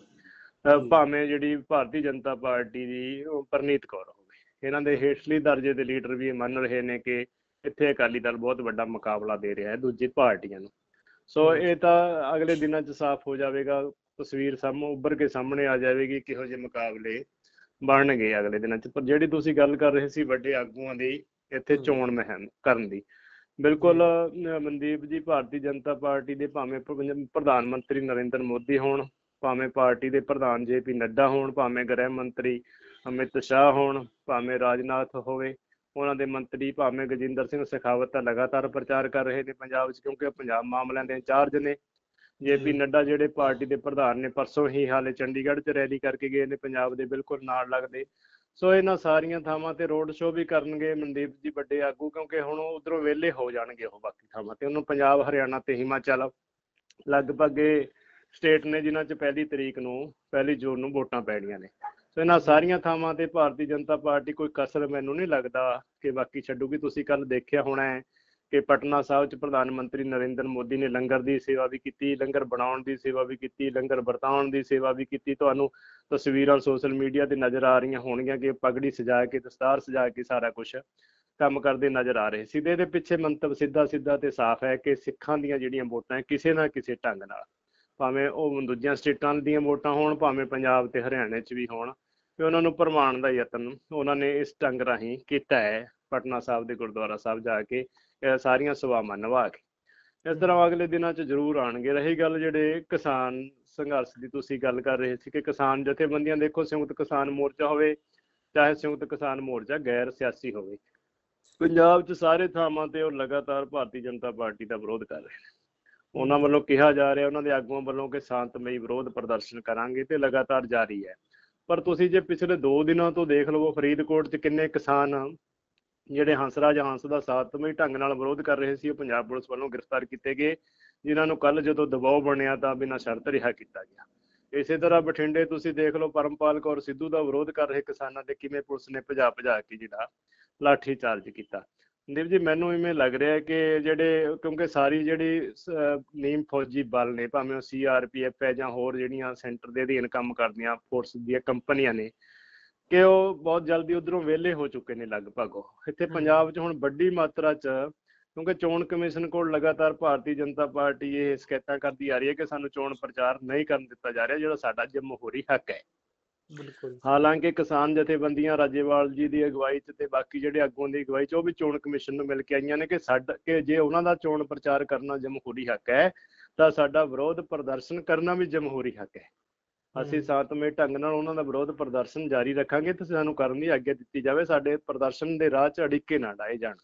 ਭਾਵੇਂ ਜਿਹੜੀ ਭਾਰਤੀ ਜਨਤਾ ਪਾਰਟੀ ਦੀ ਪਰਨੀਤ ਕੌਰ ਹੋਵੇ ਇਹਨਾਂ ਦੇ ਹੇਠਲੀ ਦਰਜੇ ਦੇ ਲੀਡਰ ਵੀ ਮੰਨ ਰਹੇ ਨੇ ਕਿ ਇੱਥੇ ਅਕਾਲੀ ਦਲ ਬਹੁਤ ਵੱਡਾ ਮੁਕਾਬਲਾ ਦੇ ਰਿਹਾ ਹੈ ਦੂਜੀ ਪਾਰਟੀਆਂ ਨੂੰ ਸੋ। ਇਹ ਤਾਂ ਅਗਲੇ ਦਿਨਾਂ 'ਚ ਸਾਫ਼ ਹੋ ਜਾਵੇਗਾ ਤਸਵੀਰ ਸਾਹਮਣੇ ਉੱਭਰ ਕੇ ਸਾਹਮਣੇ ਆ ਜਾਵੇਗੀ ਕਿਹੋ ਜਿਹੇ ਮੁਕਾਬਲੇ ਬਣਨਗੇ ਅਗਲੇ ਦਿਨਾਂ 'ਚ। ਪਰ ਜਿਹੜੀ ਤੁਸੀਂ ਗੱਲ ਕਰ ਰਹੇ ਸੀ ਵੱਡੇ ਆਗੂਆਂ ਦੀ ਇੱਥੇ। ਚੋਣ ਮੁਹਿੰਮ ਕਰਨ ਦੀ। ਬਿਲਕੁਲ ਮਨਦੀਪ ਜੀ ਭਾਰਤੀ ਜਨਤਾ ਪਾਰਟੀ ਦੇ ਭਾਵੇਂ ਪ- ਪ੍ਰਧਾਨ ਮੰਤਰੀ ਨਰਿੰਦਰ ਮੋਦੀ ਹੋਣ ਭਾਵੇਂ ਪਾਰਟੀ ਦੇ ਪ੍ਰਧਾਨ ਜੇਪੀ ਨੱਡਾ ਹੋਣ ਭਾਵੇਂ ਗ੍ਰਹਿ ਮੰਤਰੀ ਅਮਿਤ ਸ਼ਾਹ ਹੋਣ ਭਾਵੇਂ ਰਾਜਨਾਥ ਹੋਵੇ ਉਹਨਾਂ ਦੇ ਮੰਤਰੀ ਭਾਵੇਂ ਗਜਿੰਦਰ ਸਿੰਘ ਸ਼ੇਖਾਵਤ ਲਗਾਤਾਰ ਪ੍ਰਚਾਰ ਕਰ ਰਹੇ ਨੇ ਪੰਜਾਬ 'ਚ ਕਿਉਂਕਿ ਪੰਜਾਬ ਮਾਮਲਿਆਂ ਦੇ ਇੰਚਾਰਜ ਨੇ। ਜੇਪੀ ਜੀ। ਨੱਡਾ ਜਿਹੜੇ ਪਾਰਟੀ ਦੇ ਪ੍ਰਧਾਨ ਨੇ ਪਰਸੋਂ ਹੀ ਹਾਲੇ ਚੰਡੀਗੜ੍ਹ 'ਚ ਰੈਲੀ ਕਰਕੇ ਗਏ ਨੇ ਪੰਜਾਬ ਦੇ ਬਿਲਕੁਲ ਨਾਲ ਲੱਗਦੇ। ਸੋ ਇਹਨਾਂ ਸਾਰੀਆਂ ਥਾਵਾਂ ਤੇ ਰੋਡ ਸ਼ੋਅ ਵੀ ਕਰਨਗੇ ਮਨਦੀਪ ਜੀ ਵੱਡੇ ਆਗੂ ਕਿਉਂਕਿ ਹੁਣ ਉਧਰੋਂ ਵਿਹਲੇ ਹੋ ਜਾਣਗੇ ਉਹ ਬਾਕੀ ਥਾਵਾਂ ਤੇ। ਉਹਨੂੰ ਪੰਜਾਬ ਹਰਿਆਣਾ ਤੇ ਹਿਮਾਚਲ ਲਗਭਗ ਇਹ ਸਟੇਟ ਨੇ ਜਿਨ੍ਹਾਂ 'ਚ ਪਹਿਲੀ ਤਰੀਕ ਨੂੰ ਪਹਿਲੀ ਜੂਨ ਨੂੰ ਵੋਟਾਂ ਪੈਣੀਆਂ ਨੇ। ਸੋ ਇਹਨਾਂ ਸਾਰੀਆਂ ਥਾਵਾਂ ਤੇ ਭਾਰਤੀ ਜਨਤਾ ਪਾਰਟੀ ਕੋਈ ਕਸਰ ਮੈਨੂੰ ਨਹੀਂ ਲੱਗਦਾ ਕਿ ਬਾਕੀ ਛੱਡੂਗੀ। ਤੁਸੀਂ ਕੱਲ ਦੇਖਿਆ ਹੋਣਾ ਹੈ ਕਿ ਪਟਨਾ ਸਾਹਿਬ 'ਚ ਪ੍ਰਧਾਨ ਮੰਤਰੀ ਨਰਿੰਦਰ ਮੋਦੀ ਨੇ ਲੰਗਰ ਦੀ ਸੇਵਾ ਵੀ ਕੀਤੀ, ਲੰਗਰ ਬਣਾਉਣ ਦੀ ਸੇਵਾ ਵੀ ਕੀਤੀ, ਲੰਗਰ ਵਰਤਾਉਣ ਦੀ ਸੇਵਾ ਵੀ ਕੀਤੀ। ਤੁਹਾਨੂੰ ਤਸਵੀਰਾਂ ਸੋਸ਼ਲ ਮੀਡੀਆ ਤੇ ਨਜ਼ਰ ਆ ਰਹੀਆਂ ਹੋਣਗੀਆਂ ਕਿ ਪਗੜੀ ਸਜਾ ਕੇ ਦਸਤਾਰ ਸਜਾ ਕੇ ਸਾਰਾ ਕੁਝ ਕੰਮ ਕਰਦੇ ਨਜ਼ਰ ਆ ਰਹੇ। ਸੀ ਤੇ ਇਹਦੇ ਪਿੱਛੇ ਮੰਤਵ ਸਿੱਧਾ ਸਿੱਧਾ ਤੇ ਸਾਫ਼ ਹੈ ਕਿ ਸਿੱਖਾਂ ਦੀਆਂ ਜਿਹੜੀਆਂ ਵੋਟਾਂ ਕਿਸੇ ਨਾ ਕਿਸੇ ਢੰਗ ਨਾਲ, ਭਾਵੇਂ ਉਹ ਦੂਜੀਆਂ ਸਟੇਟਾਂ ਦੀਆਂ ਵੋਟਾਂ ਹੋਣ, ਭਾਵੇਂ ਪੰਜਾਬ ਤੇ ਹਰਿਆਣੇ 'ਚ ਵੀ ਹੋਣ, ਤੇ ਉਹਨਾਂ ਨੂੰ ਪ੍ਰਮਾਣ ਦਾ ਯਤਨ ਉਹਨਾਂ ਨੇ ਇਸ ਢੰਗ ਰਾਹੀਂ ਕੀਤਾ ਹੈ, ਪਟਨਾ ਸਾਹਿਬ ਦੇ ਗੁਰਦੁਆਰਾ ਸਾਹਿਬ ਜਾ ਕੇ। ਸਾਰੀਆਂ ਸੇਵਾਵਾਂ ਨਿਭਾ ਕੇ। ਇਸ ਤਰ੍ਹਾਂ ਅਗਲੇ ਦਿਨਾਂ 'ਚ ਜ਼ਰੂਰ ਆਣਗੇ ਰਹੀ ਗੱਲ ਜਿਹੜੇ ਕਿਸਾਨ ਸੰਘਰਸ਼ ਦੀ ਤੁਸੀਂ ਗੱਲ ਕਰ ਰਹੇ ਸੀ ਕਿ ਕਿਸਾਨ ਜਥੇਬੰਦੀਆਂ ਦੇਖੋ ਸੰਯੁਕਤ ਕਿਸਾਨ ਮੋਰਚਾ ਹੋਵੇ ਚਾਹੇ ਸੰਯੁਕਤ ਕਿਸਾਨ ਮੋਰਚਾ ਗੈਰ ਸਿਆਸੀ ਹੋਵੇ। ਪੰਜਾਬ 'ਚ ਸਾਰੇ ਥਾਵਾਂ ਤੇ ਉਹ ਲਗਾਤਾਰ ਭਾਰਤੀ ਜਨਤਾ ਪਾਰਟੀ ਦਾ ਵਿਰੋਧ ਕਰ ਰਹੇ ਨੇ। ਉਹਨਾਂ ਵੱਲੋਂ ਕਿਹਾ ਜਾ ਰਿਹਾ ਉਹਨਾਂ ਦੇ ਆਗੂਆਂ ਵੱਲੋਂ ਕਿ ਸ਼ਾਂਤਮਈ ਵਿਰੋਧ ਪ੍ਰਦਰਸ਼ਨ ਕਰਾਂਗੇ ਤੇ ਲਗਾਤਾਰ ਜਾਰੀ ਹੈ। ਪਰ ਤੁਸੀਂ ਜੇ ਪਿਛਲੇ 2 ਦਿਨਾਂ ਤੋਂ ਦੇਖ ਲਵੋ ਫਰੀਦਕੋਟ 'ਚ ਕਿੰਨੇ ਕਿਸਾਨ ਜਿਹੜੇ ਹੰਸਰਾਜ ਹੰਸ ਦਾ ਸਾਤਮਈ ਢੰਗ ਨਾਲ ਵਿਰੋਧ ਕਰ ਰਹੇ ਸੀ, ਉਹ ਪੰਜਾਬ ਪੁਲਿਸ ਵੱਲੋਂ ਗ੍ਰਿਫਤਾਰ ਕੀਤੇ ਗਏ। ਜਿਨ੍ਹਾਂ ਨੂੰ ਕੱਲ ਜਦੋਂ ਦਬਾਅ ਬਣਿਆ ਤਾਂ ਬਿਨਾਂ ਸ਼ਰਤ ਰਿਹਾ ਕੀਤਾ ਗਿਆ। ਇਸੇ ਤਰ੍ਹਾਂ ਬਠਿੰਡੇ ਤੁਸੀਂ ਦੇਖ ਲਓ, ਪਰਮਪਾਲ ਕੌਰ ਸਿੱਧੂ ਦਾ ਵਿਰੋਧ ਕਰ ਰਹੇ ਕਿਸਾਨਾਂ ਤੇ ਕਿਵੇਂ ਪੁਲਿਸ ਨੇ ਭਜਾ ਭਜਾ ਕੇ ਜਿਹੜਾ ਲਾਠੀ ਚਾਰਜ ਕੀਤਾ। ਦੇਵ ਜੀ, ਮੈਨੂੰ ਇਵੇਂ ਲੱਗ ਰਿਹਾ ਹੈ ਕਿ ਜਿਹੜੇ, ਕਿਉਂਕਿ ਸਾਰੀ ਜਿਹੜੀ ਨੀਮ ਫੌਜੀ ਬਲ ਨੇ, ਭਾਵੇਂ ਉਹ ਸੀਆਰਪੀਐਫ ਹੈ ਜਾਂ ਹੋਰ ਜਿਹੜੀਆਂ ਸੈਂਟਰ ਦੇ ਅਧੀਨ ਕੰਮ ਕਰਦੀਆਂ, ਫੋਰਸ ਦੀਆਂ ਕੰਪਨੀਆਂ ਨੇ ਕਿ ਉਹ ਬਹੁਤ ਜਲਦੀ ਉਧਰੋਂ ਵਿਹਲੇ ਹੋ ਚੁੱਕੇ ਨੇ ਲਗਭਗ ਇੱਥੇ। ਪੰਜਾਬ 'ਚ ਹੁਣ ਵੱਡੀ ਮਾਤਰਾ 'ਚ ਕਿਉਂਕਿ ਚੋਣ ਕਮਿਸ਼ਨ ਕੋਲ ਲਗਾਤਾਰ ਭਾਰਤੀ ਜਨਤਾ ਪਾਰਟੀ ਇਹ ਸ਼ਿਕਾਇਤਾਂ ਕਰਦੀ ਆ ਰਹੀ ਹੈ ਕਿ ਸਾਨੂੰ ਚੋਣ ਪ੍ਰਚਾਰ ਨਹੀਂ ਕਰਨ ਦਿੱਤਾ ਜਾ ਰਿਹਾ ਜਿਹੜਾ ਸਾਡਾ ਜਮਹੂਰੀ ਹੱਕ ਹੈ। ਬਿਲਕੁਲ। ਹਾਲਾਂਕਿ ਕਿਸਾਨ ਜਥੇਬੰਦੀਆਂ ਰਾਜੇਵਾਲ ਜੀ ਦੀ ਅਗਵਾਈ 'ਚ ਤੇ ਬਾਕੀ ਜਿਹੜੇ ਆਗੂਆਂ ਦੀ ਅਗਵਾਈ 'ਚ ਉਹ ਵੀ ਚੋਣ ਕਮਿਸ਼ਨ ਨੂੰ ਮਿਲ ਕੇ ਆਈਆਂ ਨੇ ਕਿ ਸਾਡਾ ਕਿ ਜੇ ਉਹਨਾਂ ਦਾ ਚੋਣ ਪ੍ਰਚਾਰ ਕਰਨਾ ਜਮਹੂਰੀ ਹੱਕ ਹੈ ਤਾਂ ਸਾਡਾ ਵਿਰੋਧ ਪ੍ਰਦਰਸ਼ਨ ਕਰਨਾ ਵੀ ਜਮਹੂਰੀ ਹੱਕ ਹੈ। ਅਸੀਂ। ਸ਼ਾਂਤਮਈ ਢੰਗ ਨਾਲ ਉਹਨਾਂ ਦਾ ਵਿਰੋਧ ਪ੍ਰਦਰਸ਼ਨ ਜਾਰੀ ਰੱਖਾਂਗੇ ਤੇ ਸਾਨੂੰ ਕਰਨ ਦੀ ਆਗਿਆ ਦਿੱਤੀ ਜਾਵੇ ਸਾਡੇ ਪ੍ਰਦਰਸ਼ਨ ਦੇ ਰਾਹ 'ਚ ਅੜਿੱਕੇ ਨਾ ਡਾਏ ਜਾਣ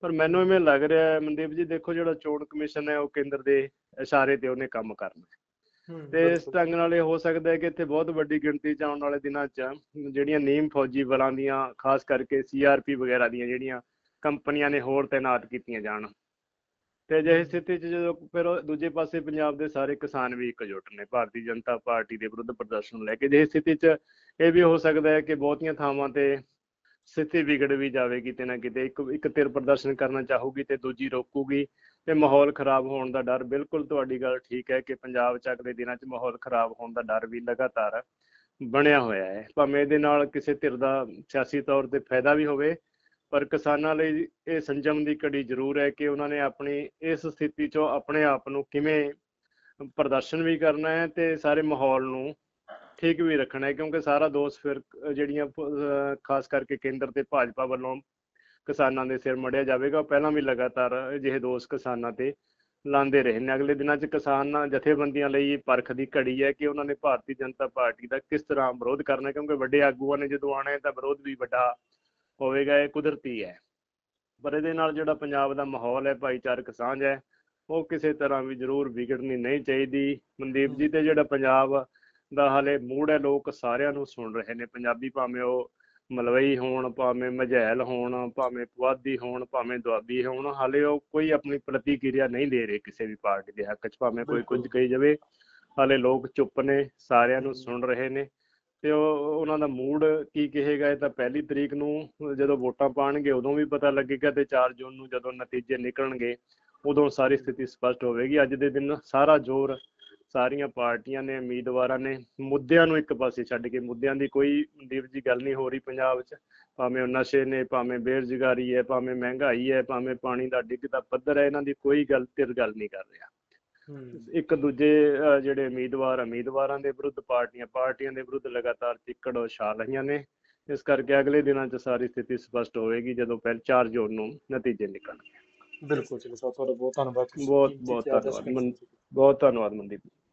ਪਰ ਮੈਨੂੰ ਇਵੇਂ ਲੱਗ ਰਿਹਾ ਹੈ ਮਨਦੀਪ ਜੀ ਦੇਖੋ ਜਿਹੜਾ ਚੋਣ ਕਮਿਸ਼ਨ ਹੈ ਉਹ ਕੇਂਦਰ ਦੇ ਇਸ਼ਾਰੇ ਤੇ ਉਹਨੇ ਕੰਮ ਕਰਨਾ ਹੈ। ਤੇ ਇਸ। ਢੰਗ ਨਾਲ ਇਹ ਹੋ ਸਕਦਾ ਹੈ ਕਿ ਇੱਥੇ ਬਹੁਤ ਵੱਡੀ ਗਿਣਤੀ 'ਚ ਆਉਣ ਵਾਲੇ ਦਿਨਾਂ 'ਚ ਜਿਹੜੀਆਂ ਨੀਮ ਫੌਜੀ ਬਲਾਂ ਦੀਆਂ ਖਾਸ ਕਰਕੇ ਸੀਆਰਪੀ ਵਗੈਰਾ ਦੀਆਂ ਜਿਹੜੀਆਂ ਕੰਪਨੀਆਂ ਨੇ ਹੋਰ ਤਾਇਨਾਤ ਕੀਤੀਆਂ ਜਾਣ ਤੇ ਅਜਿਹੀ ਸਥਿਤੀ 'ਚ ਜਦੋਂ ਫਿਰ ਦੂਜੇ ਪਾਸੇ ਪੰਜਾਬ ਦੇ ਸਾਰੇ ਕਿਸਾਨ ਵੀ ਇਕਜੁੱਟ ਨੇ, ਭਾਰਤੀ ਜਨਤਾ ਪਾਰਟੀ ਦੇ ਵਿਰੁੱਧ ਪ੍ਰਦਰਸ਼ਨ ਨੂੰ ਲੈ ਕੇ। ਅਜਿਹੀ ਸਥਿਤੀ 'ਚ ਇਹ ਵੀ ਹੋ ਸਕਦਾ ਹੈ ਕਿ ਬਹੁਤੀਆਂ ਥਾਵਾਂ ਤੇ ਸਥਿਤੀ ਵਿਗੜ ਵੀ ਜਾਵੇ ਕਿਤੇ ਨਾ ਕਿਤੇ। ਇੱਕ ਇੱਕ ਧਿਰ ਪ੍ਰਦਰਸ਼ਨ ਕਰਨਾ ਚਾਹੂਗੀ ਤੇ ਦੂਜੀ ਰੋਕੂਗੀ ਤੇ ਮਾਹੌਲ ਖਰਾਬ ਹੋਣ ਦਾ ਡਰ ਬਿਲਕੁਲ ਤੁਹਾਡੀ ਗੱਲ ਠੀਕ ਹੈ ਕਿ ਪੰਜਾਬ 'ਚ ਅਗਲੇ ਦਿਨਾਂ 'ਚ ਮਾਹੌਲ ਖਰਾਬ ਹੋਣ ਦਾ ਡਰ ਵੀ ਲਗਾਤਾਰ ਬਣਿਆ ਹੋਇਆ ਹੈ। ਭਾਵੇਂ ਇਹਦੇ ਨਾਲ ਕਿਸੇ ਧਿਰ ਦਾ ਸਿਆਸੀ ਤੌਰ ਤੇ ਫਾਇਦਾ ਵੀ ਹੋਵੇ ਪਰ ਕਿਸਾਨਾਂ ਲਈ ਇਹ ਸੰਜਮ ਦੀ ਘੜੀ ਜ਼ਰੂਰ ਹੈ ਕਿ ਉਹਨਾਂ ਨੇ ਆਪਣੀ ਇਸ ਸਥਿਤੀ 'ਚੋਂ ਆਪਣੇ ਆਪ ਨੂੰ ਕਿਵੇਂ ਪ੍ਰਦਰਸ਼ਨ ਵੀ ਕਰਨਾ ਹੈ ਤੇ ਸਾਰੇ ਮਾਹੌਲ ਨੂੰ ਠੀਕ ਵੀ ਰੱਖਣਾ ਹੈ, ਕਿਉਂਕਿ ਸਾਰਾ ਦੋਸ਼ ਫਿਰ ਜਿਹੜੀਆਂ ਖਾਸ ਕਰਕੇ ਕੇਂਦਰ ਤੇ ਭਾਜਪਾ ਵੱਲੋਂ ਕਿਸਾਨਾਂ ਦੇ ਸਿਰ ਮੜਿਆ ਜਾਵੇਗਾ ਪਹਿਲਾਂ ਵੀ ਲਗਾਤਾਰ ਅਜਿਹੇ ਦੋਸ਼ ਕਿਸਾਨਾਂ ਤੇ ਲਾਉਂਦੇ ਰਹੇ ਨੇ। ਅਗਲੇ ਦਿਨਾਂ 'ਚ ਕਿਸਾਨਾਂ ਜਥੇਬੰਦੀਆਂ ਲਈ ਇਹ ਪਰਖ ਦੀ ਘੜੀ ਹੈ ਕਿ ਉਹਨਾਂ ਨੇ ਭਾਰਤੀ ਜਨਤਾ ਪਾਰਟੀ ਦਾ ਕਿਸ ਤਰ੍ਹਾਂ ਵਿਰੋਧ ਕਰਨਾ ਕਿਉਂਕਿ ਵੱਡੇ ਆਗੂਆਂ ਨੇ ਜਦੋਂ ਆਉਣਾ ਹੈ ਤਾਂ ਵਿਰੋਧ ਵੀ ਵੱਡਾ ਹੋਵੇਗਾ ਇਹ ਕੁਦਰਤੀ ਹੈ। ਪਰ ਇਹਦੇ ਨਾਲ ਜਿਹੜਾ ਪੰਜਾਬ ਦਾ ਮਾਹੌਲ ਹੈ ਭਾਈਚਾਰਕ ਸਾਂਝ ਹੈ ਉਹ ਕਿਸੇ ਤਰ੍ਹਾਂ ਵੀ ਜ਼ਰੂਰ ਵਿਗੜਨੀ ਨਹੀਂ ਚਾਹੀਦੀ। ਮਨਦੀਪ ਜੀ ਤੇ ਜਿਹੜਾ ਪੰਜਾਬ ਦਾ ਹਾਲੇ ਮੂਡ ਹੈ ਲੋਕ ਸਾਰਿਆਂ ਨੂੰ ਸੁਣ ਰਹੇ ਨੇ। ਪੰਜਾਬੀ ਭਾਵੇਂ ਉਹ ਮਲਵਈ ਹੋਣ ਭਾਵੇਂ ਮਝੈਲ ਹੋਣ ਭਾਵੇਂ ਪੁਆਧੀ ਹੋਣ ਭਾਵੇਂ ਦੁਆਬੀ ਹੋਣ ਹਾਲੇ ਉਹ ਕੋਈ ਆਪਣੀ ਪ੍ਰਤੀਕਿਰਿਆ ਨਹੀਂ ਦੇ ਰਹੇ ਕਿਸੇ ਵੀ ਪਾਰਟੀ ਦੇ ਹੱਕ 'ਚ। ਭਾਵੇਂ ਕੋਈ ਕੁਝ। ਕਹੀ ਜਾਵੇ ਹਾਲੇ ਲੋਕ ਚੁੱਪ ਨੇ ਸਾਰਿਆਂ ਨੂੰ ਸੁਣ ਰਹੇ ਨੇ। ਤੇ ਉਹ, ਉਹਨਾਂ ਦਾ ਮੂਡ ਕੀ ਕਹੇਗਾ, ਇਹ ਤਾਂ ਪਹਿਲੀ ਤਰੀਕ ਨੂੰ ਜਦੋਂ ਵੋਟਾਂ ਪਾਣਗੇ, ਉਦੋਂ ਵੀ ਪਤਾ ਲੱਗੇਗਾ ਤੇ 4 ਜੂਨ ਨੂੰ ਜਦੋਂ ਨਤੀਜੇ ਨਿਕਲਣਗੇ, ਉਦੋਂ ਸਾਰੀ ਸਥਿਤੀ ਸਪਸ਼ਟ ਹੋਵੇਗੀ। ਅੱਜ ਦੇ ਦਿਨ ਸਾਰਾ ਜ਼ੋਰ ਸਾਰੀਆਂ ਪਾਰਟੀਆਂ ਨੇ, ਉਮੀਦਵਾਰਾਂ ਨੇ ਮੁੱਦਿਆਂ ਨੂੰ ਇੱਕ ਪਾਸੇ ਛੱਡ ਕੇ, ਮੁੱਦਿਆਂ ਦੀ ਕੋਈ ਦੀਪ ਜੀ ਗੱਲ ਨਹੀਂ ਹੋ ਰਹੀ ਪੰਜਾਬ 'ਚ। ਭਾਵੇਂ ਉਹ ਨਸ਼ੇ ਨੇ, ਭਾਵੇਂ ਬੇਰੁਜ਼ਗਾਰੀ ਹੈ, ਭਾਵੇਂ ਮਹਿੰਗਾਈ ਹੈ, ਭਾਵੇਂ ਪਾਣੀ ਦਾ ਡਿੱਗਦਾ ਪੱਧਰ ਹੈ, ਇਹਨਾਂ ਦੀ ਕੋਈ ਗੱਲ ਤੇ ਗੱਲ ਨਹੀਂ ਕਰ ਰਿਹਾ। ਇੱਕ ਦੂਜੇ ਜਿਹੜੇ ਉਮੀਦਵਾਰ ਉਮੀਦਵਾਰਾਂ ਦੇ ਵਿਰੁੱਧ ਪਾਰਟੀਆਂ ਪਾਰਟੀਆਂ ਦੇ ਵਿਰੁੱਧ ਲਗਾਤਾਰ ਚਿੱਕੜ ਉਛਾਲ ਰਹੀਆਂ ਨੇ। ਇਸ ਕਰਕੇ ਅਗਲੇ ਦਿਨਾਂ 'ਚ ਸਾਰੀ ਸਥਿਤੀ ਸਪਸ਼ਟ ਹੋਵੇਗੀ ਜਦੋਂ ਪਹਿਲ 4 ਜੂਨ ਨੂੰ ਨਤੀਜੇ ਨਿਕਲਣਗੇ। ਬਿਲਕੁਲ ਸਰ ਤੁਹਾਡਾ ਬਹੁਤ ਧੰਨਵਾਦ। ਬਹੁਤ- ਬਹੁਤ ਧੰਨਵਾਦ। ਬਹੁਤ ਧੰਨਵਾਦ ਮਨਦੀਪ